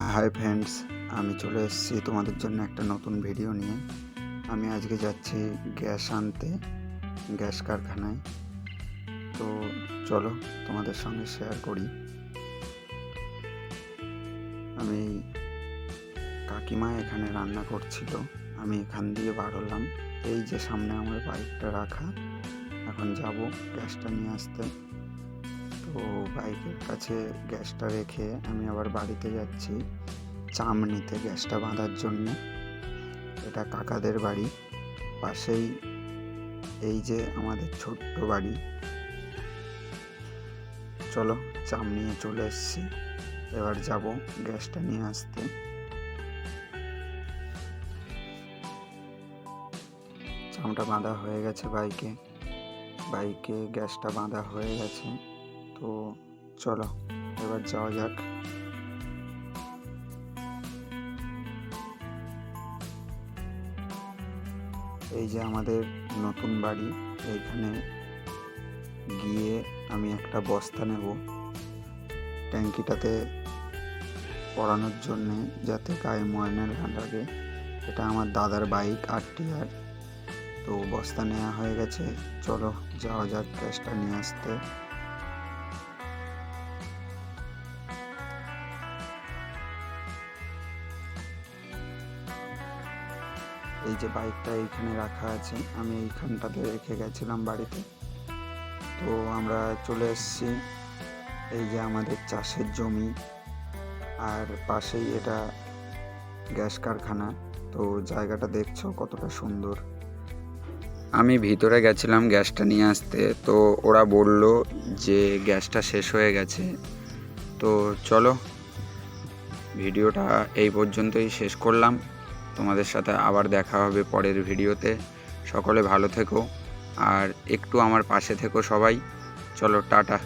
Hi friends, আমি চলে এসেছি তোমাদের জন্য একটা নতুন ভিডিও নিয়ে। আমি আজকে যাচ্ছি গ্যাস আনতে, গ্যাস কারখানায়। তো চলো তোমাদের সঙ্গে শেয়ার করি। আমি কাকিমা এখানে রান্না করছিল, আমি এখান দিয়ে বার হলাম। এই যে সামনে আমার বাইকটা রাখা, এখন যাব গ্যাসটা নিয়ে আসতে। তো বাইকের কাছে গ্যাসটা রেখে আমি আবার বাড়িতে যাচ্ছি চাম নিতে গ্যাসটা বাঁধার জন্য। এটা কাকাদের বাড়ি। পাশেই এই যে আমাদের ছোট্ট বাড়ি। চলো চাম নিয়ে চলে এসেছি। এবার যাব গ্যাসটা নিয়ে আসতে। চামটা বাঁধা হয়ে গেছে বাইকে বাইকে গ্যাসটা বাঁধা হয়ে গেছে। তো চলো, এবার যাওয়া যাক। এই যে আমাদের নতুন বাড়ি এইখানে গিয়ে আমি একটা বস্তা নেব ট্যাঙ্কিটাতে পড়ানোর জন্যে, যাতে গায়ে ময়না না লাগে। এটা আমার দাদার বাইক আর টিআর তো বস্তা নেওয়া হয়ে গেছে। চলো, যাওয়া যাক, গ্যাসটা নিয়ে আসতে। এই যে বাইকটা এইখানে রাখা আছে, আমি এইখানটাতে রেখে গেছিলাম বাড়িতে। তো আমরা চলে এসেছি, এই যে আমাদের চাষের জমি, আর পাশেই এটা গ্যাস কারখানা। তো জায়গাটা দেখছ কতটা সুন্দর। আমি ভিতরে গেছিলাম গ্যাসটা নিয়ে আসতে, তো ওরা বলল যে গ্যাসটা শেষ হয়ে গেছে। তো চলো, ভিডিওটা এই পর্যন্তই শেষ করলাম। তোমাদের সাথে আবার দেখা হবে পরের ভিডিওতে। সকলে ভালো থেকো। আর একটু আমার পাশে থেকো সবাই। চলো, টাটা।